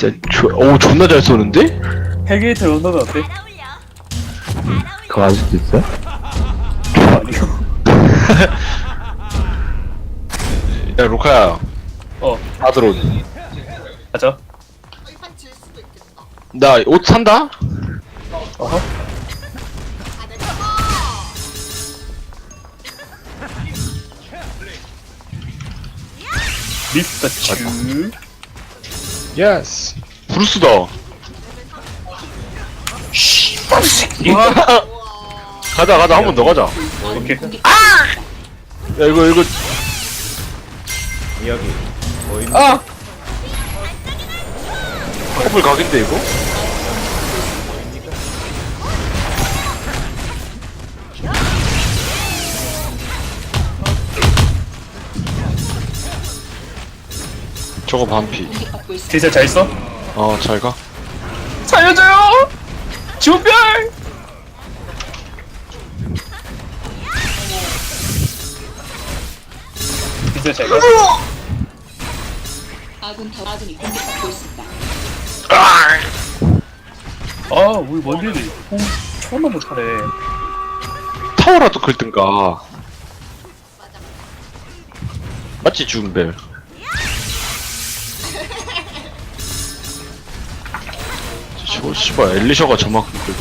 진짜 조, 오 존나 잘 쏘는데? 헬게이트 런던은 어때? 그거 아직도 있어요? 아니요. 야 로카야 어, 가자. 한질 수도 있겠다. 나옷 산다? 어허. 미스터 츄. 예스 브루스다 씨발 새끼. 가자 가자 한 번 더 가자 오케이. 야 이거 이거 여기 보임 아! 커플 각인데 이거? 저거 반피 디젤 잘 있어? 어 잘 가 살려줘요! 주별! 디젤 잘 가. 아군 더 아군이 공격받고 있습니다. 아, 우리 원딜이 공 처음 못하네. 타워라도 긁든가 맞지 준벨 저 씨발 엘리셔가 저만큼 긁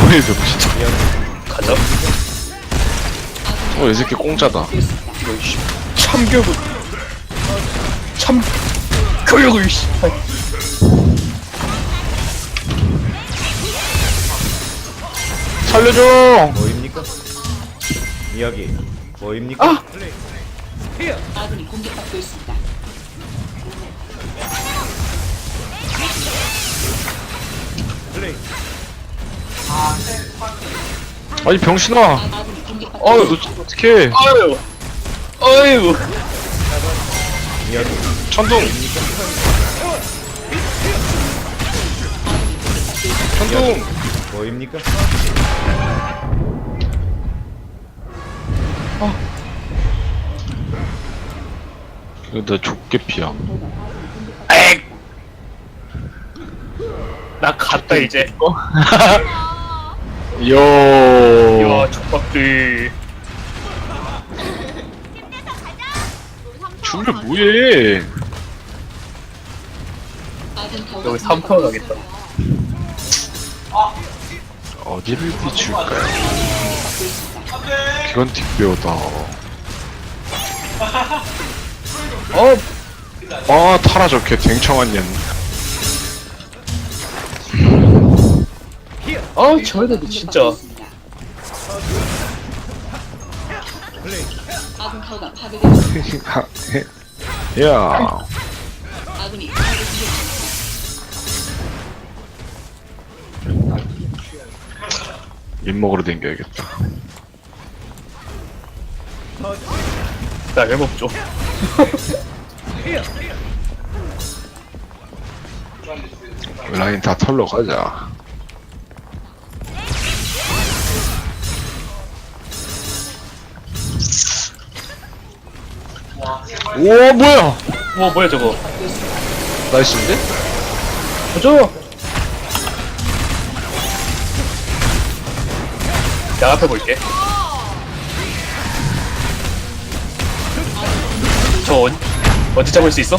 뭐해 저거 진짜 가자. 어이 새끼 공짜다 이거 씨. 참교육. 참 교육을 씨. 살려줘 보입니까? 여기 보입니까? 아군이 공격받고 있습니다. 아니 병신아 아유 너 어떡해 아유. 아유. 여기 천둥 천둥 보입니까? 이거 나 족개피야 나 갔다 이제. 요. 이야, 족박들. 준비 뭐해? 여기 3타워 가겠다. 어디를 비출까요? 기관틱 배우다. 어, 아 타라 저개 댕청한 년 아, 저 애들도 진짜. 아군 타워가 파괴되었습니다. 야 아군이 타워를 공격합니다. 입 먹으러 댕겨야겠다 나 회복 좀. 라인 다 털러 가자 오 뭐야 뭐, 뭐야, 저거. 나이스인데? 보죠! 나 앞에 볼게. 저 언, 언제 잡을 수 있어?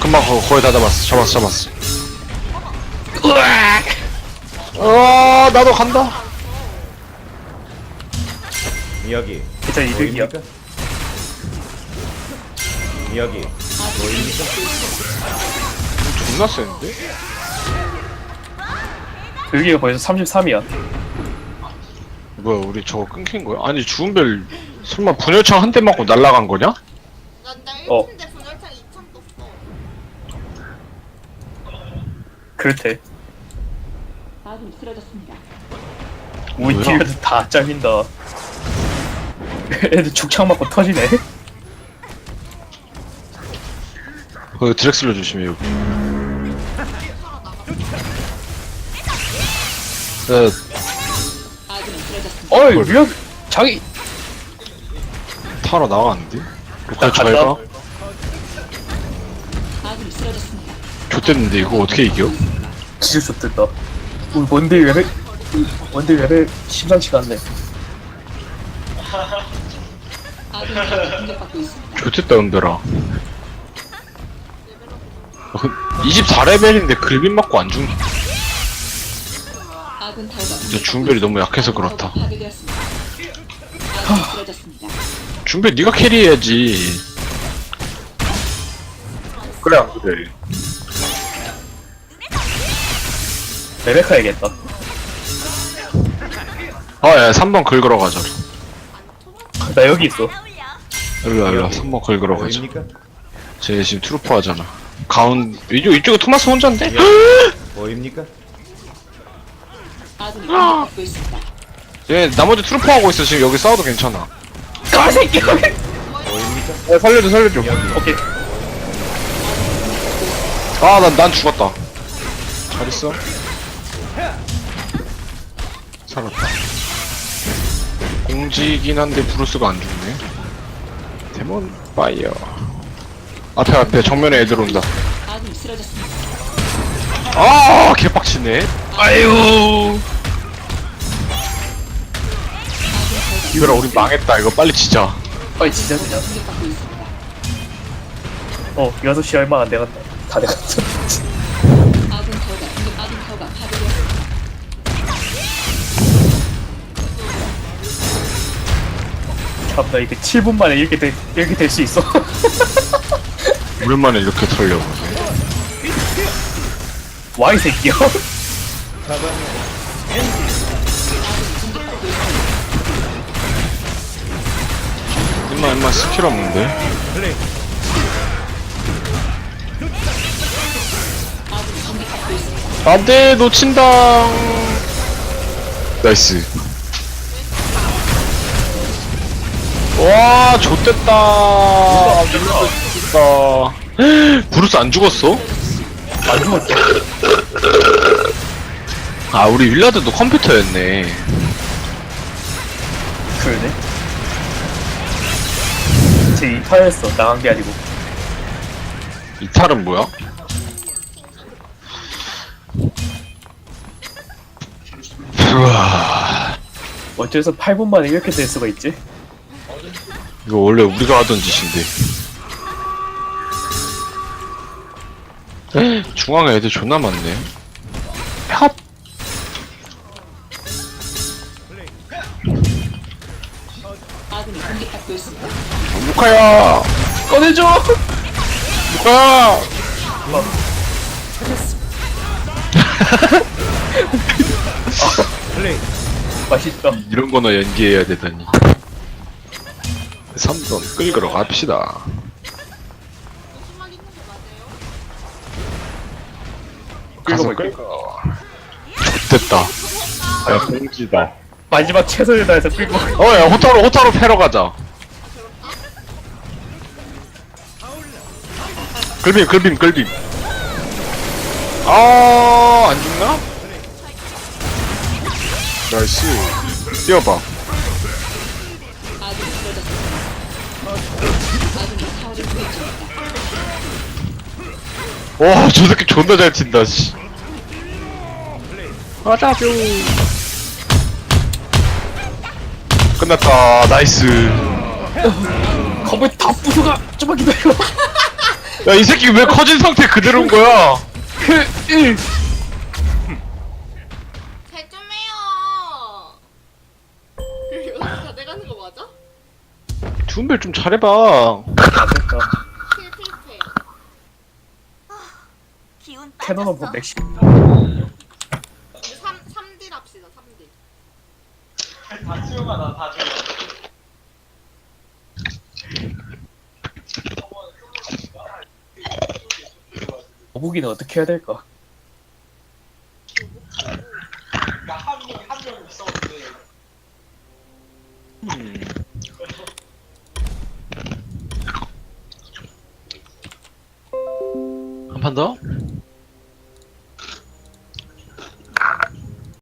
금방 거, 거의 다 잡았어 잡았어 잡았어 아 나도 간다 여기 진짜 이득이야. 보입니까? 존나 센데? 여기가 벌써 33이야. 뭐야 우리 저거 끊긴 거야? 아니 주은벨 설마 분열창 한 대 맞고 날라간 거냐? 난나 어. 1층인데 분열창 2층 떴어. 그렇대. 아군이 쓰러졌습니다. 우리 뭐야? 딜러들 다 잘린다. 애들 죽창 맞고 터지네. 그 드렉슬러 조심해 여기 야 아군이 쓰러졌습니다. 어이, 미안. 자기, 타러 나가는데? 저희가 아군이 쓰러졌습니다. 좋댔는데 이거 어떻게 이겨? 진짜 좋겠다. 우리 뭔데 왜래? 뭔데 왜래? 심상치가 않네. 좋댔다 은별아 24레벨인데 글빈 맞고 안 죽네 아군 타워가 근데 주은별이 너무 약해서 그렇다 타워가 파괴되었습니다. 아군이 쓰러졌습니다. 준별 네가 캐리해야지 그래 안 그래 레베카 해야겠다. 아 야 3번 긁으러 가자 나 여기 있어. 일로와 일로와 3번 긁으러 가자 보입니까? 쟤 지금 트루퍼 하잖아 가운 이쪽 이쪽에 토마스 혼자인데? 공격받고 있습니다. 얘 나머지 트루퍼 하고 있어 지금 여기 싸워도 괜찮아 까새끼. 보입니까? 야 살려줘 살려줘 오케이. 아난 난 죽었다 잘 있어 살았다 공지긴 한데 브루스가 안 죽네 데몬 파이어 앞에 앞에 정면에 애들 온다 쓰러졌습니다. 아 개빡치네 아유 이거라 우리 망했다 이거 빨리 치자 아니 진짜 그냥. 공격받고 있습니다. 어 6시 얼마 안 돼갔다. 다 돼갔어. 아군 타워가 공격 아군 타워가 파괴되었습니다. 참나 이게 7분 만에 이렇게 돼 이렇게 될 수 있어. 오랜만에 이렇게 털려보네 와이 새끼야. 임마 임마 스킬 없는데. 안돼 놓친다 나이스 와 좋댔다 좋댔다 브루스 안 죽었어? 안 죽었어. 아 우리 윌라드도 컴퓨터였네 그러네. 제 이탈했어. 나간 게 아니고. 이 탈은 뭐야? 우와 어째서 8분 만에 이렇게 될 수가 있지? 이거 원래 우리가 하던 짓인데 중앙에 애들 존나 많네 있습니다. 루카야 꺼내줘! 루카야 플레이. 맛있다. 이런 거나 연기해야 되다니 3번 끌거러 갑시다 무슨 말 있는 게 맞아요? 가서 끌고 됐다. 야 공지다. 마지막 최선을 다해서 끌고 가. 어야 호타로 호타로 패러 가자. 글빔 글빔 글빔. 아 안 죽나? 나이스 뛰어봐. 중입니다. 와저 새끼 존나 잘 친다 씨 맞아줘 끝났다 나이스 겁을 다 부숴가! 좀만 기다려. 야 이 새끼 왜 커진 상태 그대로인 거야 그, 일. 잘좀 해요. 이거 다 내가는 거 맞아? 준벨 좀 잘해봐. 기운 캐논은 뭐 빠졌어. 맥시. 3 3딜 합시다. 3딜. 거북이는 어떻게 해야 될까? 한판 더?